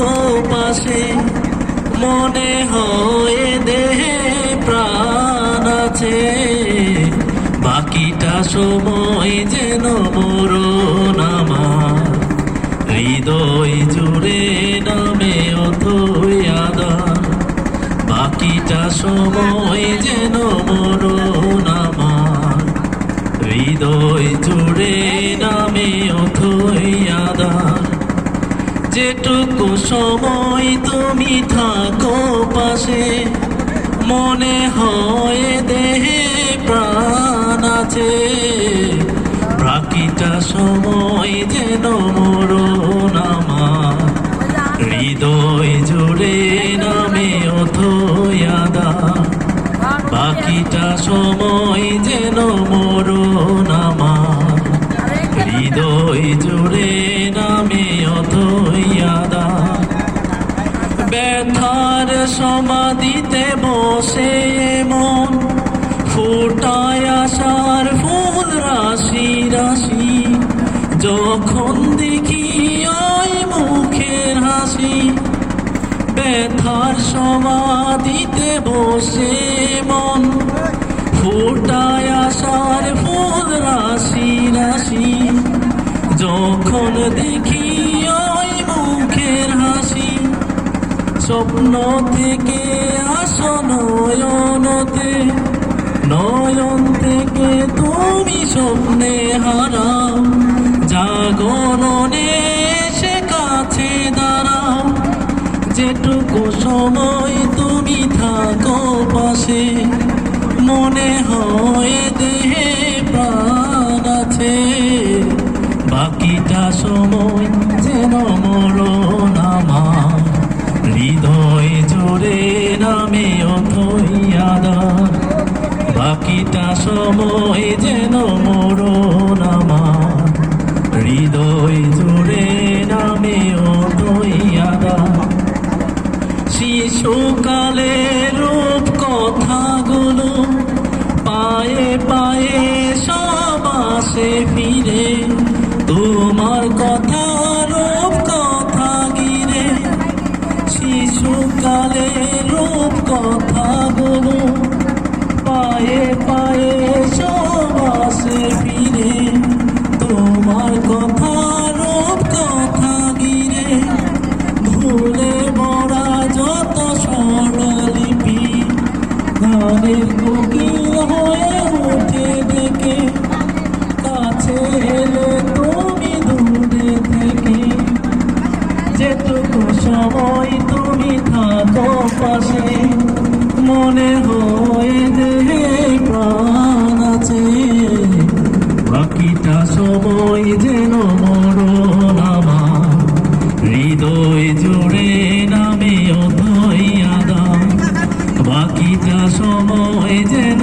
থাকো পাশে মনে হয় দেহে প্রাণ আছে। বাকিটা সময় যেন মরণ আমার। হৃদয় জুড়ে নামে অথই আদার। বাকিটা সময় যেন মরণ আমার। হৃদয় জুড়ে নামে অথই আদার। যেটুকু সময় তুমি থাকো পাশে মনে হয় দেহে প্রাণ আছে। বাকিটা সময় যেন মরণ ব্যথার সমাধিতে বসে মন, ফুটায় আসার ফুল রাশি রাশি। যখন দেখি ওই মুখের হাসি, ব্যথার সমাধিতে বসে মন, ফুটায় আসার ফুল রাশি রাশি। যখন দেখি স্বপ্ন থেকে আসো নয়নতে, নয়ন থেকে তুমি স্বপ্নে হারাও জাগরণে সে কাছে দাঁড়াও যেটুকু সময় তুমি থাকো পাশে, মনে হয় দেহে প্রাণ আছে। বাকিটা সময় অথইয়াদার বাকিটা সময় যেন মরণ আমার। হৃদয় জুড়ে নামে অথইয়াদার শিশুকালের রূপ কথাগুলো পায়ে পায়ে কোকিল হয়ে উঠে কাছে এলে তুমি যেটুকু সময় তুমি থাকো পাশে মনে হয় নিদ্রা সময় যেন